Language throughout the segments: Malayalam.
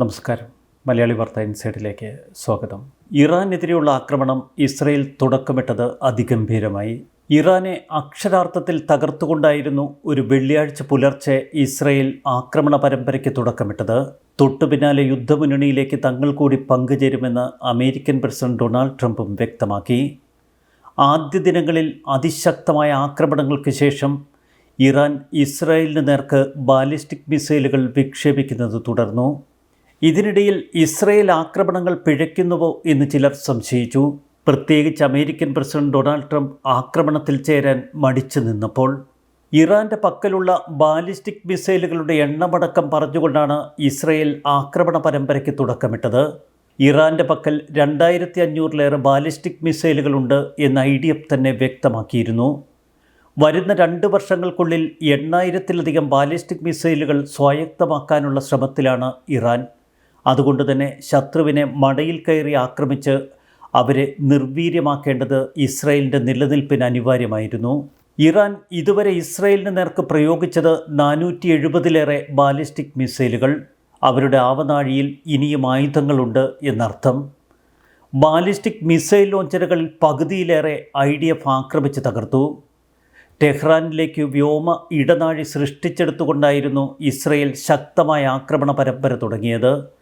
നമസ്കാരം. മലയാളി വാർത്ത ഇൻസൈഡിലേക്ക് സ്വാഗതം. ഇറാനെതിരെയുള്ള ആക്രമണം ഇസ്രയേൽ തുടക്കമിട്ടത് അതിഗംഭീരമായി. ഇറാനെ അക്ഷരാർത്ഥത്തിൽ തകർത്തുകൊണ്ടായിരുന്നു ഒരു വെള്ളിയാഴ്ച പുലർച്ചെ ഇസ്രയേൽ ആക്രമണ പരമ്പരയ്ക്ക് തുടക്കമിട്ടത്. തൊട്ടു പിന്നാലെ യുദ്ധമുന്നണിയിലേക്ക് തങ്ങൾ കൂടി പങ്കുചേരുമെന്ന് അമേരിക്കൻ പ്രസിഡന്റ് ഡൊണാൾഡ് ട്രംപും വ്യക്തമാക്കി. ആദ്യ ദിനങ്ങളിൽ അതിശക്തമായ ആക്രമണങ്ങൾക്ക് ശേഷം ഇറാൻ ഇസ്രായേലിന് നേർക്ക് ബാലിസ്റ്റിക് മിസൈലുകൾ വിക്ഷേപിക്കുന്നത് തുടർന്നു. ഇതിനിടയിൽ ഇസ്രയേൽ ആക്രമണങ്ങൾ പിഴയ്ക്കുന്നുവോ എന്ന് ചിലർ സംശയിച്ചു. പ്രത്യേകിച്ച് അമേരിക്കൻ പ്രസിഡന്റ് ഡൊണാൾഡ് ട്രംപ് ആക്രമണത്തിൽ ചേരാൻ മടിച്ചു നിന്നപ്പോൾ ഇറാന്റെ പക്കലുള്ള ബാലിസ്റ്റിക് മിസൈലുകളുടെ എണ്ണമടക്കം പറഞ്ഞുകൊണ്ടാണ് ഇസ്രയേൽ ആക്രമണ പരമ്പരയ്ക്ക് തുടക്കമിട്ടത്. ഇറാന്റെ പക്കൽ രണ്ടായിരത്തി അഞ്ഞൂറിലേറെ ബാലിസ്റ്റിക് മിസൈലുകളുണ്ട് എന്ന് ഐ ഡി എഫ് തന്നെ വ്യക്തമാക്കിയിരുന്നു. വരുന്ന രണ്ട് വർഷങ്ങൾക്കുള്ളിൽ എണ്ണായിരത്തിലധികം ബാലിസ്റ്റിക് മിസൈലുകൾ സ്വായത്തമാക്കാനുള്ള ശ്രമത്തിലാണ് ഇറാൻ. അതുകൊണ്ട് തന്നെ ശത്രുവിനെ മടയിൽ കയറി ആക്രമിച്ച് അവരെ നിർവീര്യമാക്കേണ്ടത് ഇസ്രയേലിന്റെ നിലനിൽപ്പിന് അനിവാര്യമായിരുന്നു. ഇറാൻ ഇതുവരെ ഇസ്രയേലിന് നേർക്ക് പ്രയോഗിച്ചത് നാനൂറ്റി എഴുപതിലേറെ ബാലിസ്റ്റിക് മിസൈലുകൾ. അവരുടെ ആവനാഴിയിൽ ഇനിയും ആയുധങ്ങളുണ്ട് എന്നർത്ഥം. ബാലിസ്റ്റിക് മിസൈൽ ലോഞ്ചറുകളിൽ പകുതിയിലേറെ ഐ ഡി എഫ് ആക്രമിച്ച് തകർത്തു. ടെഹ്റാനിലേക്ക് വ്യോമ ഇടനാഴി സൃഷ്ടിച്ചെടുത്തുകൊണ്ടായിരുന്നു ഇസ്രയേൽ ശക്തമായ ആക്രമണ പരമ്പര തുടങ്ങിയത്.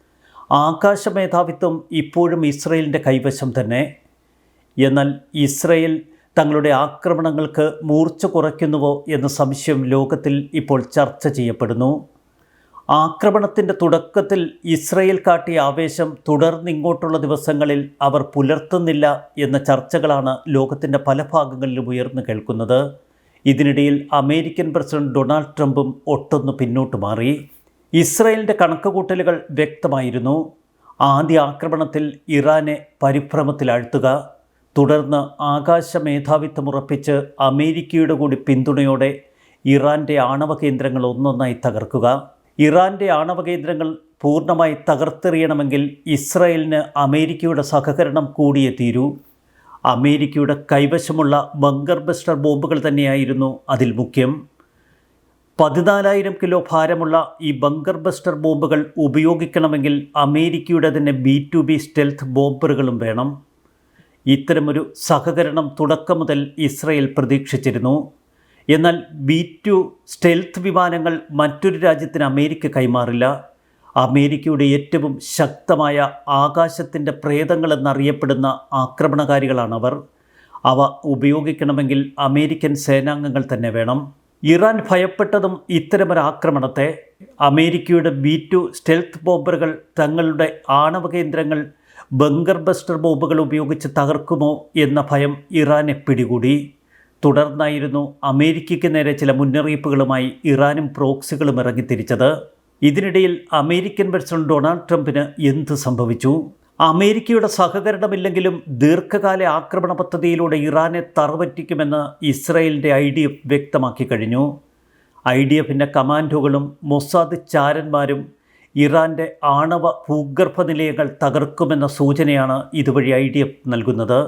ആകാശ മേധാവിത്വം ഇപ്പോഴും ഇസ്രയേലിന്റെ കൈവശം തന്നെ. എന്നാൽ ഇസ്രയേൽ തങ്ങളുടെ ആക്രമണങ്ങൾക്ക് മൂർച്ച കുറയ്ക്കുന്നുവോ എന്ന സംശയം ലോകത്തിൽ ഇപ്പോൾ ചർച്ച ചെയ്യപ്പെടുന്നു. ആക്രമണത്തിന്റെ തുടക്കത്തിൽ ഇസ്രയേൽ കാട്ടിയ ആവേശം തുടർന്നിങ്ങോട്ടുള്ള ദിവസങ്ങളിൽ അവർ പുലർത്തുന്നില്ല എന്ന ചർച്ചകളാണ് ലോകത്തിന്റെ പല ഭാഗങ്ങളിലും ഉയർന്നു കേൾക്കുന്നത്. ഇതിനിടയിൽ അമേരിക്കൻ പ്രസിഡന്റ് ഡൊണാൾഡ് ട്രംപും ഒട്ടൊന്ന് പിന്നോട്ട് മാറി. ഇസ്രയേലിന്റെ കണക്കുകൂട്ടലുകൾ വ്യക്തമായിരുന്നു. ആദ്യ ആക്രമണത്തിൽ ഇറാനെ പരിഭ്രമത്തിലാഴ്ത്തുക തുടർന്ന് ആകാശ മേധാവിത്വം ഉറപ്പിച്ച് അമേരിക്കയുടെ കൂടി പിന്തുണയോടെ ഇറാന്റെ ആണവ കേന്ദ്രങ്ങൾ ഒന്നൊന്നായി തകർക്കുക. ഇറാന്റെ ആണവ കേന്ദ്രങ്ങൾ പൂർണമായി തകർത്തെറിയണമെങ്കിൽ ഇസ്രയേലിന് അമേരിക്കയുടെ സഹകരണം കൂടിയേ തീരൂ. അമേരിക്കയുടെ കൈവശമുള്ള ബങ്കർ ബസ്റ്റർ ബോംബുകൾ തന്നെയായിരുന്നു അതിൽ മുഖ്യം. പതിനാലായിരം കിലോ ഭാരമുള്ള ഈ ബങ്കർ ബസ്റ്റർ ബോംബുകൾ ഉപയോഗിക്കണമെങ്കിൽ അമേരിക്കയുടെ തന്നെ ബി ടു ബി സ്റ്റെൽത്ത് ബോംബറുകളും വേണം. ഇത്തരമൊരു സഹകരണം തുടക്കം മുതൽ ഇസ്രയേൽ പ്രതീക്ഷിച്ചിരുന്നു. എന്നാൽ ബി ടു സ്റ്റെൽത്ത് വിമാനങ്ങൾ മറ്റൊരു രാജ്യത്തിന് അമേരിക്ക കൈമാറില്ല. അമേരിക്കയുടെ ഏറ്റവും ശക്തമായ ആകാശത്തിന്റെ പ്രേതങ്ങളെന്നറിയപ്പെടുന്ന ആക്രമണകാരികളാണവർ. അവ ഉപയോഗിക്കണമെങ്കിൽ അമേരിക്കൻ സേനാംഗങ്ങൾ തന്നെ വേണം. ഇറാൻ ഭയപ്പെട്ടതും ഇത്തരമൊരാക്രമണത്തെ അമേരിക്കയുടെ ബി ടു സ്റ്റെൽത്ത് ബോംബറുകൾ തങ്ങളുടെ ആണവ കേന്ദ്രങ്ങൾ ബങ്കർ ബസ്റ്റർ ബോംബുകൾ ഉപയോഗിച്ച് തകർക്കുമോ എന്ന ഭയം ഇറാനെ പിടികൂടി. തുടർന്നായിരുന്നു അമേരിക്കയ്ക്ക് നേരെ ചില മുന്നറിയിപ്പുകളുമായി ഇറാനും പ്രോക്സികളും ഇറങ്ങിത്തിരിച്ചത്. ഇതിനിടയിൽ അമേരിക്കൻ പ്രസിഡന്റ് ഡൊണാൾഡ് ട്രംപിന് എന്ത് സംഭവിച്ചു? അമേരിക്കയുടെ സഹകരണമില്ലെങ്കിലും ദീർഘകാല ആക്രമണ പദ്ധതിയിലൂടെ ഇറാനെ തറവറ്റിക്കുമെന്ന് ഇസ്രയേലിന്റെ ഐ ഡി എഫ് വ്യക്തമാക്കി കഴിഞ്ഞു. ഐ ഡി എഫിന്റെ കമാൻഡോകളും മൊസാദ് ചാരന്മാരും ഇറാന്റെ ആണവ ഭൂഗർഭ നിലയങ്ങൾ തകർക്കുമെന്ന സൂചനയാണ് ഇതുവഴി ഐ ഡി എഫ് നൽകുന്നത്.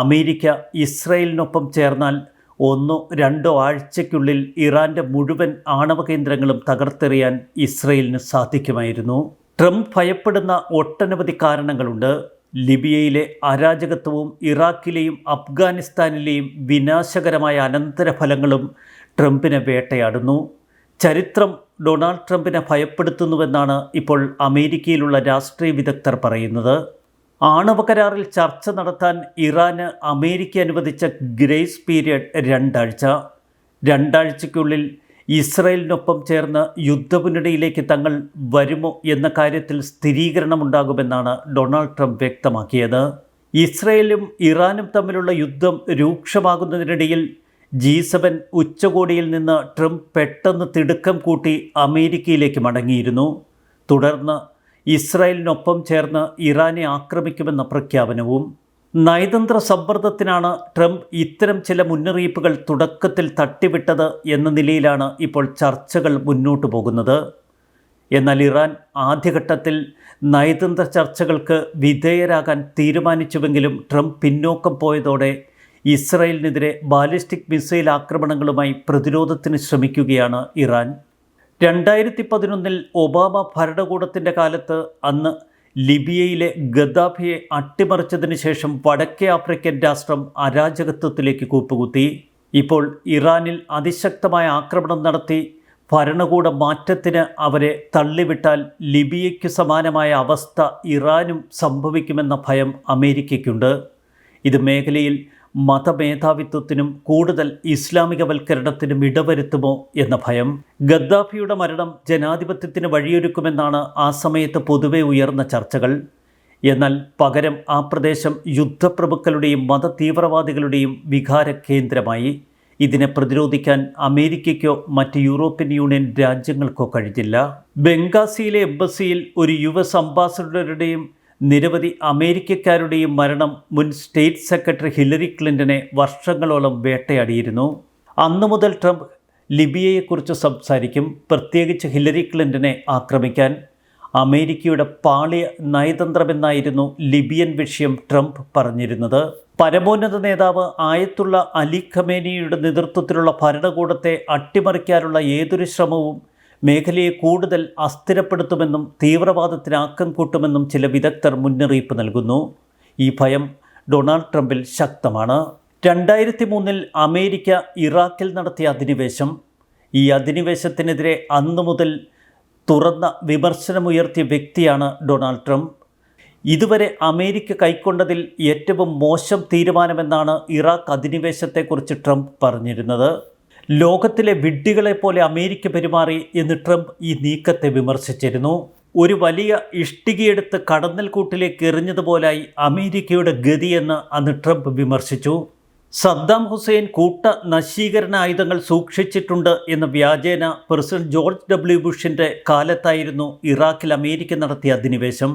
അമേരിക്ക ഇസ്രയേലിനൊപ്പം ചേർന്നാൽ ഒന്നോ രണ്ടോ ആഴ്ചയ്ക്കുള്ളിൽ ഇറാന്റെ മുഴുവൻ ആണവ കേന്ദ്രങ്ങളും തകർത്തെറിയാൻ ഇസ്രയേലിന് സാധിക്കുമായിരുന്നു. ട്രംപ് ഭയപ്പെടുന്ന ഒട്ടനവധി കാരണങ്ങളുണ്ട്. ലിബിയയിലെ അരാജകത്വവും ഇറാഖിലെയും അഫ്ഗാനിസ്ഥാനിലെയും വിനാശകരമായ അനന്തരഫലങ്ങളും ട്രംപിനെ വേട്ടയാടുന്നു. ചരിത്രം ഡൊണാൾഡ് ട്രംപിനെ ഭയപ്പെടുത്തുന്നുവെന്നാണ് ഇപ്പോൾ അമേരിക്കയിലുള്ള രാഷ്ട്രീയ വിദഗ്ധർ പറയുന്നത്. ആണവ കരാറിൽ ചർച്ച നടത്താൻ ഇറാന് അമേരിക്ക അനുവദിച്ച ഗ്രേസ് പീരിയഡ് രണ്ടാഴ്ച. രണ്ടാഴ്ചയ്ക്കുള്ളിൽ ഇസ്രയേലിനൊപ്പം ചേർന്ന് യുദ്ധമുന്നണിയിലേക്ക് തങ്ങൾ വരുമോ എന്ന കാര്യത്തിൽ സ്ഥിരീകരണമുണ്ടാകുമെന്നാണ് ഡൊണാൾഡ് ട്രംപ് വ്യക്തമാക്കിയത്. ഇസ്രയേലും ഇറാനും തമ്മിലുള്ള യുദ്ധം രൂക്ഷമാകുന്നതിനിടയിൽ ജി സെവൻ ഉച്ചകോടിയിൽ നിന്ന് ട്രംപ് പെട്ടെന്ന് തിടുക്കം കൂട്ടി അമേരിക്കയിലേക്ക് മടങ്ങിയിരുന്നു. തുടർന്ന് ഇസ്രായേലിനൊപ്പം ചേർന്ന് ഇറാനെ ആക്രമിക്കുമെന്ന പ്രഖ്യാപനവും നയതന്ത്ര സമ്മർദ്ദത്തിനാണ് ട്രംപ് ഇത്തരം ചില മുന്നറിയിപ്പുകൾ തുടക്കത്തിൽ തട്ടിവിട്ടത് എന്ന നിലയിലാണ് ഇപ്പോൾ ചർച്ചകൾ മുന്നോട്ടു പോകുന്നത്. എന്നാൽ ഇറാൻ ആദ്യഘട്ടത്തിൽ നയതന്ത്ര ചർച്ചകൾക്ക് വിധേയരാകാൻ തീരുമാനിച്ചുവെങ്കിലും ട്രംപ് പിന്നോക്കം പോയതോടെ ഇസ്രായേലിനെതിരെ ബാലിസ്റ്റിക് മിസൈൽ ആക്രമണങ്ങളുമായി പ്രതിരോധത്തിന് ശ്രമിക്കുകയാണ് ഇറാൻ. രണ്ടായിരത്തി പതിനൊന്നിൽ ഒബാമ ഭരണകൂടത്തിന്റെ കാലത്ത് അന്ന് ലിബിയയിലെ ഗദ്ദാഫിയെ അട്ടിമറിച്ചതിന് ശേഷം വടക്കേ ആഫ്രിക്കൻ രാഷ്ട്രം അരാജകത്വത്തിലേക്ക് കൂപ്പുകുത്തി. ഇപ്പോൾ ഇറാനിൽ അതിശക്തമായ ആക്രമണം നടത്തി ഭരണകൂട മാറ്റത്തിന് അവരെ തള്ളിവിട്ടാൽ ലിബിയയ്ക്ക് സമാനമായ അവസ്ഥ ഇറാനും സംഭവിക്കുമെന്ന ഭയം അമേരിക്കയ്ക്കുണ്ട്. ഇത് മേഖലയിൽ മതമേധാവിത്വത്തിനും കൂടുതൽ ഇസ്ലാമികവൽക്കരണത്തിനും ഇടവരുത്തുമോ എന്ന ഭയം. ഗദ്ദാഫിയുടെ മരണം ജനാധിപത്യത്തിന് വഴിയൊരുക്കുമെന്നാണ് ആ സമയത്ത് പൊതുവെ ഉയർന്ന ചർച്ചകൾ. എന്നാൽ പകരം ആ പ്രദേശം യുദ്ധപ്രഭുക്കളുടെയും മതതീവ്രവാദികളുടെയും വികാര കേന്ദ്രമായി ഇതിനെ പ്രതിരോധിക്കാൻ അമേരിക്കയ്ക്കോ മറ്റ് യൂറോപ്യൻ യൂണിയൻ രാജ്യങ്ങൾക്കോ കഴിഞ്ഞില്ല. ബംഗാസിയിലെ എംബസിയിൽ ഒരു യു എസ് അംബാസഡറുടെയും നിരവധി അമേരിക്കക്കാരുടെയും മരണം മുൻ സ്റ്റേറ്റ് സെക്രട്ടറി ഹില്ലറി ക്ലിന്റനെ വർഷങ്ങളോളം വേട്ടയാടിയിരുന്നു. അന്നു മുതൽ ട്രംപ് ലിബിയയെക്കുറിച്ച് സംസാരിക്കും പ്രത്യേകിച്ച് ഹില്ലറി ക്ലിന്റനെ ആക്രമിക്കാൻ. അമേരിക്കയുടെ പാളിയ നയതന്ത്രമെന്നായിരുന്നു ലിബിയൻ വിഷയം ട്രംപ് പറഞ്ഞിരുന്നത്. പരമോന്നത നേതാവ് ആയത്തുള്ള അലി ഖമേനിയുടെ നേതൃത്വത്തിലുള്ള ഭരണകൂടത്തെ അട്ടിമറിക്കാനുള്ള ഏതൊരു ശ്രമവും മേഖലയെ കൂടുതൽ അസ്ഥിരപ്പെടുത്തുമെന്നും തീവ്രവാദത്തിനാക്കം കൂട്ടുമെന്നും ചില വിദഗ്ധർ മുന്നറിയിപ്പ് നൽകുന്നു. ഈ ഭയം ഡൊണാൾഡ് ട്രംപിൽ ശക്തമാണ്. രണ്ടായിരത്തി മൂന്നിൽ അമേരിക്ക ഇറാഖിൽ നടത്തിയ അധിനിവേശം. ഈ അധിനിവേശത്തിനെതിരെ അന്നു മുതൽ തുറന്ന വിമർശനമുയർത്തിയ വ്യക്തിയാണ് ഡൊണാൾഡ് ട്രംപ്. ഇതുവരെ അമേരിക്ക കൈക്കൊണ്ടതിൽ ഏറ്റവും മോശം തീരുമാനമെന്നാണ് ഇറാഖ് അധിനിവേശത്തെക്കുറിച്ച് ട്രംപ് പറഞ്ഞിരുന്നത്. ലോകത്തിലെ വിഡ്ഢികളെ പോലെ അമേരിക്ക പെരുമാറി എന്ന് ട്രംപ് ഈ നീക്കത്തെ വിമർശിച്ചിരുന്നു. ഒരു വലിയ ഇഷ്ടികയെടുത്ത് കടന്നൽ കൂട്ടിലേക്ക് എറിഞ്ഞതുപോലായി അമേരിക്കയുടെ ഗതിയെന്ന് അന്ന് ട്രംപ് വിമർശിച്ചു. സദ്ദാം ഹുസൈൻ കൂട്ട നശീകരണ ആയുധങ്ങൾ സൂക്ഷിച്ചിട്ടുണ്ട് എന്ന വ്യാജേന പ്രസിഡന്റ് ജോർജ് ഡബ്ല്യു ബുഷിന്റെ കാലത്തായിരുന്നു ഇറാഖിൽ അമേരിക്ക നടത്തിയ അധിനിവേശം.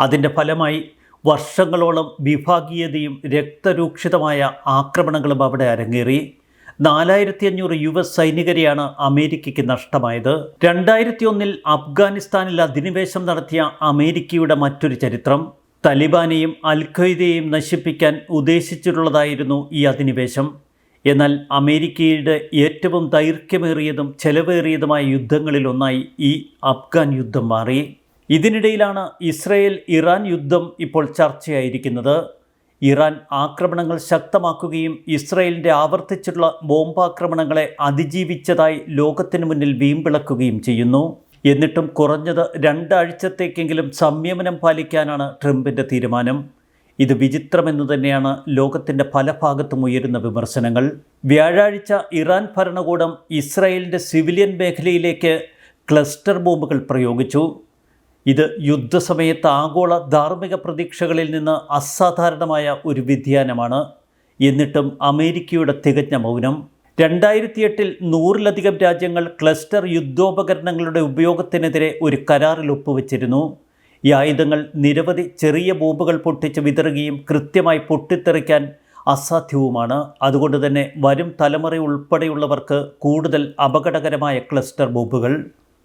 അതിന്റെ ഫലമായി വർഷങ്ങളോളം വിഭാഗീയതയും രക്തരൂക്ഷിതമായ ആക്രമണങ്ങളും അവിടെ അരങ്ങേറി. നാലായിരത്തി അഞ്ഞൂറ് യു എസ് സൈനികരെയാണ് അമേരിക്കയ്ക്ക് നഷ്ടമായത്. രണ്ടായിരത്തി ഒന്നിൽ അഫ്ഗാനിസ്ഥാനിൽ അധിനിവേശം നടത്തിയ അമേരിക്കയുടെ മറ്റൊരു ചരിത്രം. തലിബാനെയും അൽ ഖയ്ദയെയും നശിപ്പിക്കാൻ ഉദ്ദേശിച്ചിട്ടുള്ളതായിരുന്നു ഈ അധിനിവേശം. എന്നാൽ അമേരിക്കയുടെ ഏറ്റവും ദൈർഘ്യമേറിയതും ചെലവേറിയതുമായ യുദ്ധങ്ങളിലൊന്നായി ഈ അഫ്ഗാൻ യുദ്ധം മാറി. ഇതിനിടയിലാണ് ഇസ്രയേൽ ഇറാൻ യുദ്ധം ഇപ്പോൾ ചർച്ചയായിരിക്കുന്നത്. ഇറാൻ ആക്രമണങ്ങൾ ശക്തമാക്കുകയും ഇസ്രയേലിന്റെ ആവർത്തിച്ചുള്ള ബോംബാക്രമണങ്ങളെ അതിജീവിച്ചതായി ലോകത്തിന് മുന്നിൽ വീമ്പിളക്കുകയും ചെയ്യുന്നു. എന്നിട്ടും കുറഞ്ഞത് രണ്ടാഴ്ചത്തേക്കെങ്കിലും സംയമനം പാലിക്കാനാണ് ട്രംപിന്റെ തീരുമാനം. ഇത് വിചിത്രമെന്നു തന്നെയാണ് ലോകത്തിന്റെ പല ഭാഗത്തും ഉയരുന്ന വിമർശനങ്ങൾ. വ്യാഴാഴ്ച ഇറാൻ ഭരണകൂടം ഇസ്രായേലിന്റെ സിവിലിയൻ മേഖലയിലേക്ക് ക്ലസ്റ്റർ ബോംബുകൾ പ്രയോഗിച്ചു. ഇത് യുദ്ധസമയത്ത് ആഗോള ധാർമ്മിക പ്രതീക്ഷകളിൽ നിന്ന് അസാധാരണമായ ഒരു വ്യതിയാനമാണ്. എന്നിട്ടും അമേരിക്കയുടെ തികഞ്ഞ മൗനം. രണ്ടായിരത്തി എട്ടിൽ നൂറിലധികം രാജ്യങ്ങൾ ക്ലസ്റ്റർ യുദ്ധോപകരണങ്ങളുടെ ഉപയോഗത്തിനെതിരെ ഒരു കരാറിൽ ഒപ്പുവെച്ചിരുന്നു. ഈ ആയുധങ്ങൾ നിരവധി ചെറിയ ബോംബുകൾ പൊട്ടിച്ച് വിതറുകയും കൃത്യമായി പൊട്ടിത്തെറിക്കാൻ അസാധ്യവുമാണ്. അതുകൊണ്ട് തന്നെ വരും തലമുറ ഉൾപ്പെടെയുള്ളവർക്ക് കൂടുതൽ അപകടകരമായ ക്ലസ്റ്റർ ബോംബുകൾ.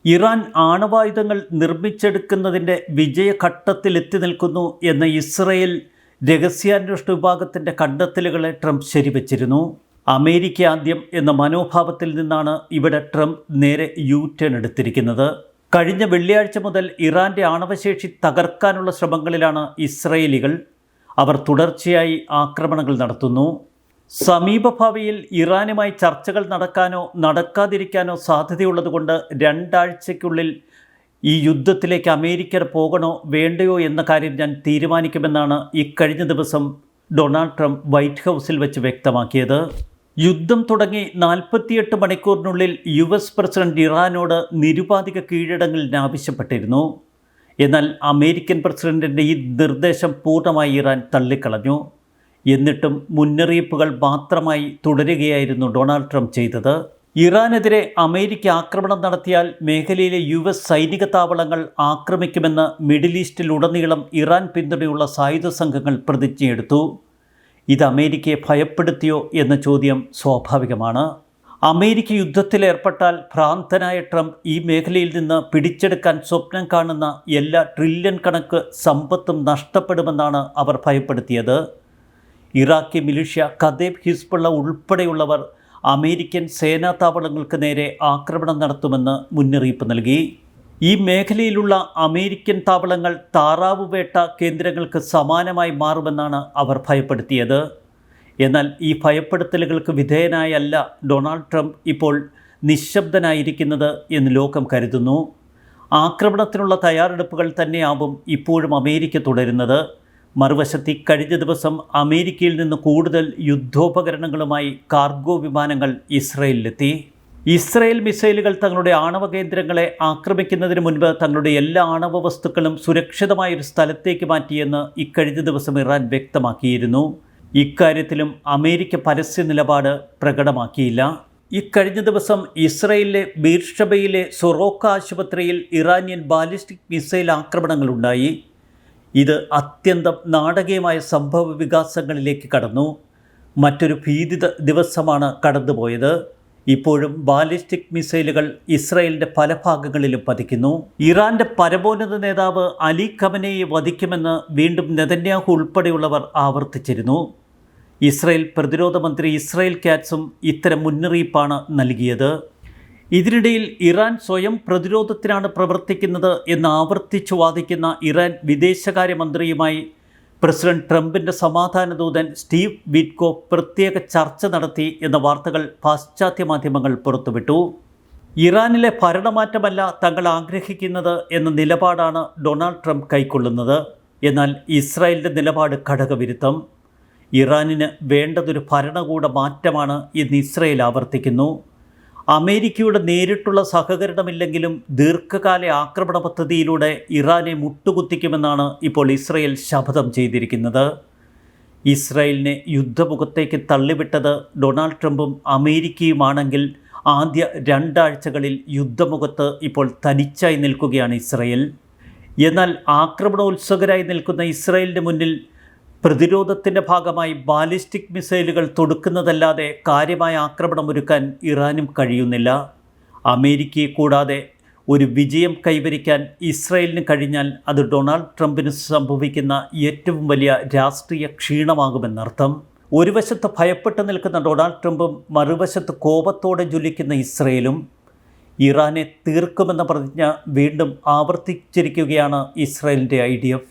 ഇറാൻ ആണവായുധങ്ങൾ നിർമ്മിച്ചെടുക്കുന്നതിന്റെ വിജയഘട്ടത്തിൽ എത്തി നിൽക്കുന്നു എന്ന ഇസ്രയേൽ രഹസ്യാന്വേഷണ വിഭാഗത്തിന്റെ കണ്ടെത്തലുകളെ ട്രംപ് ശരിവച്ചിരുന്നു. അമേരിക്ക ആദ്യം എന്ന മനോഭാവത്തിൽ നിന്നാണ് ഇവിടെ ട്രംപ് നേരെ യു ടേൺ എടുത്തിരിക്കുന്നത്. കഴിഞ്ഞ വെള്ളിയാഴ്ച മുതൽ ഇറാന്റെ ആണവശേഷി തകർക്കാനുള്ള ശ്രമങ്ങളിലാണ് ഇസ്രയേലികൾ. അവർ തുടർച്ചയായി ആക്രമണങ്ങൾ നടത്തുന്നു. സമീപഭാവിയിൽ ഇറാനുമായി ചർച്ചകൾ നടക്കാനോ നടക്കാതിരിക്കാനോ സാധ്യതയുള്ളതുകൊണ്ട് രണ്ടാഴ്ചയ്ക്കുള്ളിൽ ഈ യുദ്ധത്തിലേക്ക് അമേരിക്ക പോകണോ വേണ്ടയോ എന്ന കാര്യം ഞാൻ തീരുമാനിക്കുമെന്നാണ് ഇക്കഴിഞ്ഞ ദിവസം ഡൊണാൾഡ് ട്രംപ് വൈറ്റ് ഹൗസിൽ വെച്ച് വ്യക്തമാക്കിയത്. യുദ്ധം തുടങ്ങി നാൽപ്പത്തിയെട്ട് മണിക്കൂറിനുള്ളിൽ യു എസ് പ്രസിഡന്റ് ഇറാനോട് നിരുപാധിക കീഴടങ്ങലിന് ആവശ്യപ്പെട്ടിരുന്നു. എന്നാൽ അമേരിക്കൻ പ്രസിഡന്റിന്റെ ഈ നിർദ്ദേശം പൂർണമായി ഇറാൻ തള്ളിക്കളഞ്ഞു. എന്നിട്ടും മുന്നറിയിപ്പുകൾ മാത്രമായി തുടരുകയായിരുന്നു ഡൊണാൾഡ് ട്രംപ് ചെയ്തത്. ഇറാനെതിരെ അമേരിക്ക ആക്രമണം നടത്തിയാൽ മേഖലയിലെ യു എസ് സൈനിക താവളങ്ങൾ ആക്രമിക്കുമെന്ന് മിഡിൽ ഈസ്റ്റിലുടനീളം ഇറാൻ പിന്തുണയുള്ള സായുധ സംഘങ്ങൾ പ്രതിജ്ഞയെടുത്തു. ഇത് അമേരിക്കയെ ഭയപ്പെടുത്തിയോ എന്ന ചോദ്യം സ്വാഭാവികമാണ്. അമേരിക്ക യുദ്ധത്തിലേർപ്പെട്ടാൽ ഭ്രാന്തനായ ട്രംപ് ഈ മേഖലയിൽ നിന്ന് പിടിച്ചെടുക്കാൻ സ്വപ്നം കാണുന്ന എല്ലാ ട്രില്യൺ കണക്ക് സമ്പത്തും നഷ്ടപ്പെടുമെന്നാണ് അവർ ഭയപ്പെടുത്തിയത്. ഇറാഖി മിലിഷ്യ കദേബ് ഹിസ്ബുള്ള ഉൾപ്പെടെയുള്ളവർ അമേരിക്കൻ സേനാ താവളങ്ങൾക്ക് നേരെ ആക്രമണം നടത്തുമെന്ന് മുന്നറിയിപ്പ് നൽകി. ഈ മേഖലയിലുള്ള അമേരിക്കൻ താവളങ്ങൾ താറാവ് വേട്ട കേന്ദ്രങ്ങൾക്ക് സമാനമായി മാറുമെന്നാണ് അവർ ഭയപ്പെടുത്തിയത്. എന്നാൽ ഈ ഭയപ്പെടുത്തലുകൾക്ക് വിധേയനായല്ല ഡൊണാൾഡ് ട്രംപ് ഇപ്പോൾ നിശബ്ദനായിരിക്കുന്നത് എന്ന് ലോകം കരുതുന്നു. ആക്രമണത്തിനുള്ള തയ്യാറെടുപ്പുകൾ തന്നെയാവും ഇപ്പോഴും അമേരിക്ക തുടരുന്നത്. മറുവശത്ത് ഇക്കഴിഞ്ഞ ദിവസം അമേരിക്കയിൽ നിന്ന് കൂടുതൽ യുദ്ധോപകരണങ്ങളുമായി കാർഗോ വിമാനങ്ങൾ ഇസ്രയേലിലെത്തി. ഇസ്രയേൽ മിസൈലുകൾ തങ്ങളുടെ ആണവ കേന്ദ്രങ്ങളെ ആക്രമിക്കുന്നതിന് മുൻപ് തങ്ങളുടെ എല്ലാ ആണവ വസ്തുക്കളും സുരക്ഷിതമായൊരു സ്ഥലത്തേക്ക് മാറ്റിയെന്ന് ഇക്കഴിഞ്ഞ ദിവസം ഇറാൻ വ്യക്തമാക്കിയിരുന്നു. ഇക്കാര്യത്തിലും അമേരിക്ക പരസ്യ നിലപാട് പ്രകടമാക്കിയില്ല. ഇക്കഴിഞ്ഞ ദിവസം ഇസ്രയേലിലെ ബീർഷബയിലെ സൊറോക്ക ആശുപത്രിയിൽ ഇറാനിയൻ ബാലിസ്റ്റിക് മിസൈൽ ആക്രമണങ്ങളുണ്ടായി. ഇത് അത്യന്തം നാടകീയമായ സംഭവ വികാസങ്ങളിലേക്ക് കടന്നു. മറ്റൊരു ഭീതി ദിവസമാണ് കടന്നുപോയത്. ഇപ്പോഴും ബാലിസ്റ്റിക് മിസൈലുകൾ ഇസ്രയേലിന്റെ പല ഭാഗങ്ങളിലും പതിക്കുന്നു. ഇറാന്റെ പരമോന്നത നേതാവ് അലി ഖമനയെ വധിക്കുമെന്ന് വീണ്ടും നെതന്യാഹു ഉൾപ്പെടെയുള്ളവർ ആവർത്തിച്ചിരുന്നു. ഇസ്രയേൽ പ്രതിരോധ മന്ത്രി ഇസ്രയേൽ കാറ്റ്സും ഇത്തരം മുന്നറിയിപ്പാണ് നൽകിയത്. ഇതിനിടയിൽ ഇറാൻ സ്വയം പ്രതിരോധത്തിനാണ് പ്രവർത്തിക്കുന്നത് എന്ന് ആവർത്തിച്ചു വാദിക്കുന്ന ഇറാൻ വിദേശകാര്യമന്ത്രിയുമായി പ്രസിഡന്റ് ട്രംപിന്റെ സമാധാന ദൂതൻ സ്റ്റീവ് വിറ്റ്കോ പ്രത്യേക ചർച്ച നടത്തി എന്ന വാർത്തകൾ പാശ്ചാത്യ മാധ്യമങ്ങൾ പുറത്തുവിട്ടു. ഇറാനിലെ ഭരണമാറ്റമല്ല തങ്ങൾ ആഗ്രഹിക്കുന്നത് എന്ന നിലപാടാണ് ഡൊണാൾഡ് ട്രംപ് കൈക്കൊള്ളുന്നത്. എന്നാൽ ഇസ്രായേലിന്റെ നിലപാട് ഘടകവിരുദ്ധം ഇറാനിന് വേണ്ടതൊരു ഭരണകൂട മാറ്റമാണ് ഇന്ന് ഇസ്രയേൽ ആവർത്തിക്കുന്നു. അമേരിക്കയുടെ നേരിട്ടുള്ള സഹകരണമില്ലെങ്കിലും ദീർഘകാല ആക്രമണ പദ്ധതിയിലൂടെ ഇറാനെ മുട്ടുകുത്തിക്കുമെന്നാണ് ഇപ്പോൾ ഇസ്രയേൽ ശപഥം ചെയ്തിരിക്കുന്നത്. ഇസ്രയേലിനെ യുദ്ധമുഖത്തേക്ക് തള്ളിവിട്ടത് ഡൊണാൾഡ് ട്രംപും അമേരിക്കയുമാണെങ്കിൽ ആദ്യ രണ്ടാഴ്ചകളിൽ യുദ്ധമുഖത്ത് ഇപ്പോൾ തനിച്ചായി നിൽക്കുകയാണ് ഇസ്രയേൽ. എന്നാൽ ആക്രമണോത്സുകരായി നിൽക്കുന്ന ഇസ്രയേലിന് മുന്നിൽ പ്രതിരോധത്തിന്റെ ഭാഗമായി ബാലിസ്റ്റിക് മിസൈലുകൾ തൊടുക്കുന്നതല്ലാതെ കാര്യമായ ആക്രമണം ഒരുക്കാൻ ഇറാനും കഴിയുന്നില്ല. അമേരിക്കയെ കൂടാതെ ഒരു വിജയം കൈവരിക്കാൻ ഇസ്രയേലിന് കഴിഞ്ഞാൽ അത് ഡൊണാൾഡ് ട്രംപിന് സംഭവിക്കുന്ന ഏറ്റവും വലിയ രാഷ്ട്രീയ ക്ഷീണമാകുമെന്നർത്ഥം. ഒരു വശത്ത് ഭയപ്പെട്ട് നിൽക്കുന്ന ഡൊണാൾഡ് ട്രംപും മറുവശത്ത് കോപത്തോടെ ജ്വലിക്കുന്ന ഇസ്രയേലും ഇറാനെ തീർക്കുമെന്ന പ്രതിജ്ഞ വീണ്ടും ആവർത്തിച്ചിരിക്കുകയാണ് ഇസ്രയേലിന്റെ I D F.